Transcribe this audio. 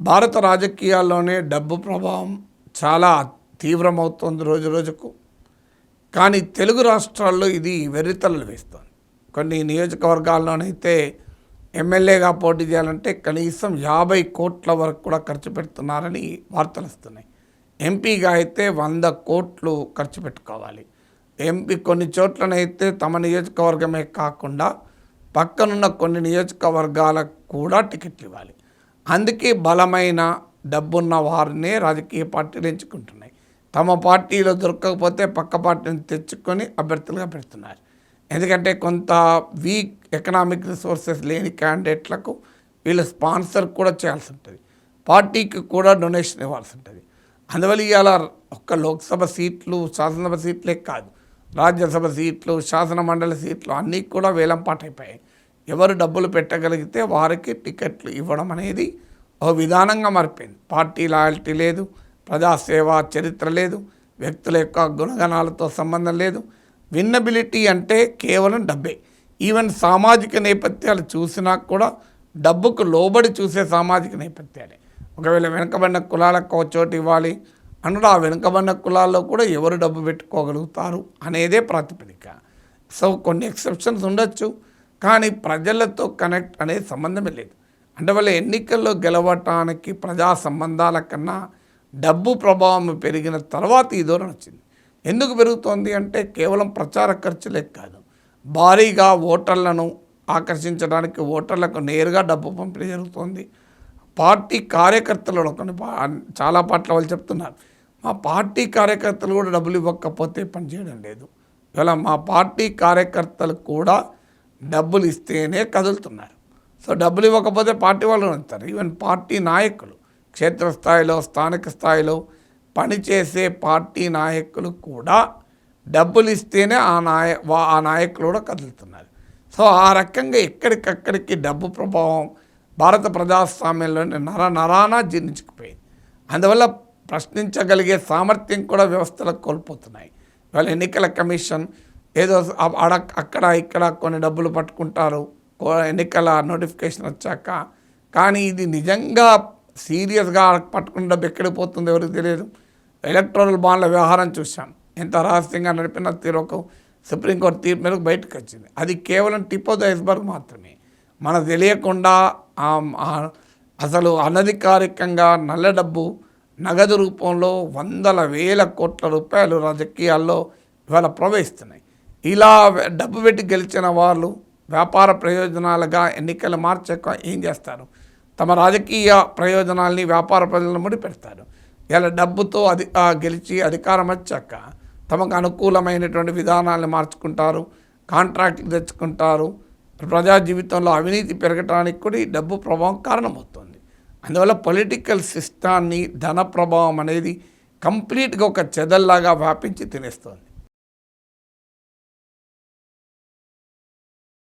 భారత రాజకీయాల్లోనే డబ్బు ప్రభావం చాలా తీవ్రమవుతోంది రోజు రోజుకు. కానీ తెలుగు రాష్ట్రాల్లో ఇది వెర్రితలలు వేస్తుంది. కొన్ని నియోజకవర్గాల్లోనైతే ఎమ్మెల్యేగా పోటీ చేయాలంటే కనీసం యాభై కోట్ల వరకు కూడా ఖర్చు పెడుతున్నారని వార్తలు వస్తున్నాయి. ఎంపీగా అయితే వంద కోట్లు ఖర్చు పెట్టుకోవాలి. ఎంపీ కొన్ని చోట్లనైతే తమ నియోజకవర్గమే కాకుండా పక్కనున్న కొన్ని నియోజకవర్గాలకు కూడా టికెట్లు ఇవ్వాలి. అందుకే బలమైన డబ్బున్న వారినే రాజకీయ పార్టీలు ఎంచుకుంటున్నాయి. తమ పార్టీలో దొరకకపోతే పక్క పార్టీని తెచ్చుకొని అభ్యర్థులుగా పెడుతున్నారు. ఎందుకంటే కొంత వీక్ ఎకనామిక్ రిసోర్సెస్ లేని క్యాండిడేట్లకు వీళ్ళు స్పాన్సర్ కూడా చేయాల్సి ఉంటుంది. పార్టీకి కూడా డొనేషన్ ఇవ్వాల్సి ఉంటుంది. అందువల్ల ఇవాళ ఒక్క లోక్సభ సీట్లు శాసనసభ సీట్లే కాదు. రాజ్యసభ సీట్లు శాసన మండలి సీట్లు అన్నీ కూడా వేలంపాటైపోయాయి. ఎవరు డబ్బులు పెట్టగలిగితే వారికి టికెట్లు ఇవ్వడం అనేది ఒక విధానంగా మారిపోయింది పార్టీ లాయల్టీ లేదు ప్రజాసేవ చరిత్ర లేదు వ్యక్తుల యొక్క గుణగణాలతో సంబంధం లేదు. విన్నబిలిటీ అంటే కేవలం డబ్బే. ఈవెన్ సామాజిక నేపథ్యాలు చూసినా కూడా డబ్బుకు లోబడి చూసే సామాజిక నేపథ్యాలే. ఒకవేళ వెనుకబడిన కులాలకు ఒక చోటు ఇవ్వాలి అన్నప్పుడు ఆ వెనుకబడిన కులాల్లో కూడా ఎవరు డబ్బు పెట్టుకోగలుగుతారు అనేదే ప్రాతిపదిక. సో కొన్ని ఎక్సెప్షన్స్ ఉండొచ్చు. కానీ ప్రజలతో కనెక్ట్ అనేది సంబంధమే లేదు. అంటే వాళ్ళ ఎన్నికల్లో గెలవటానికి ప్రజా సంబంధాల కన్నా డబ్బు ప్రభావం పెరిగిన తర్వాత ఈ ధోరణి వచ్చింది. ఎందుకు పెరుగుతోంది అంటే కేవలం ప్రచార ఖర్చులే కాదు. భారీగా ఓటర్లను ఆకర్షించడానికి ఓటర్లకు నేరుగా డబ్బు పంపిణీ జరుగుతోంది. పార్టీ కార్యకర్తలు కొన్ని పా- చాలా పార్టీల వాళ్ళు చెప్తున్నారు. మా పార్టీ కార్యకర్తలు కూడా డబ్బులు ఇవ్వకపోతే పనిచేయడం లేదు. ఇవాళ మా పార్టీ కార్యకర్తలు కూడా డబ్బులు ఇస్తేనే కదులుతున్నారు. సో డబ్బులు ఇవ్వకపోతే పార్టీ వాళ్ళు ఉంటారు ఈవెన్ పార్టీ నాయకులు క్షేత్రస్థాయిలో స్థానిక స్థాయిలో పనిచేసే పార్టీ నాయకులు కూడా డబ్బులు ఇస్తేనే ఆ నాయ వా- ఆ నాయకులు కూడా కదులుతున్నారు. సో ఆ రకంగా ఎక్కడికక్కడికి డబ్బు ప్రభావం భారత ప్రజాస్వామ్యంలోని నర నరాన జీర్ణించుకుపోయింది. అందువల్ల ప్రశ్నించగలిగే సామర్థ్యం కూడా వ్యవస్థలకు కోల్పోతున్నాయి. ఇవాళ ఎన్నికల కమిషన్ ఏదో అడ అక్కడ ఇక్కడ కొన్ని డబ్బులు పట్టుకుంటారు. ఎన్నికల నోటిఫికేషన్ వచ్చాక. కానీ ఇది నిజంగా సీరియస్గా పట్టుకున్న డబ్బు ఎక్కడికి పోతుంది ఎవరికి తెలియదు. ఎలక్ట్రానిక్ బాండ్ల వ్యవహారం చూశాను ఎంత రహస్యంగా నడిపిన తీరు సుప్రీంకోర్టు తీర్పు మేరకు బయటకు వచ్చింది. అది కేవలం టిప్ ఆఫ్ ద ఐస్బర్గ్ మాత్రమే. మనకు తెలియకుండా అసలు అనధికారికంగా నల్ల డబ్బు నగదు రూపంలో వందల వేల కోట్ల రూపాయలు రాజకీయాల్లో ఇవాళ ప్రవహిస్తున్నాయి. ఇలా డబ్బు పెట్టి గెలిచిన వాళ్ళు వ్యాపార ప్రయోజనాలుగా ఎన్నికలు మార్చక ఏం చేస్తారు? తమ రాజకీయ ప్రయోజనాల్ని వ్యాపార ప్రజలను ముడి పెడతారు ఇలా డబ్బుతో అది గెలిచి అధికారం వచ్చాక తమకు అనుకూలమైనటువంటి విధానాలను మార్చుకుంటారు కాంట్రాక్ట్లు తెచ్చుకుంటారు. ప్రజా జీవితంలో అవినీతి పెరగడానికి కూడా ఈ డబ్బు ప్రభావం కారణమవుతుంది. అందువల్ల పొలిటికల్ సిస్టాన్ని ధన ప్రభావం అనేది కంప్లీట్గా ఒక చెదల్లాగా వ్యాపించి తినేస్తుంది.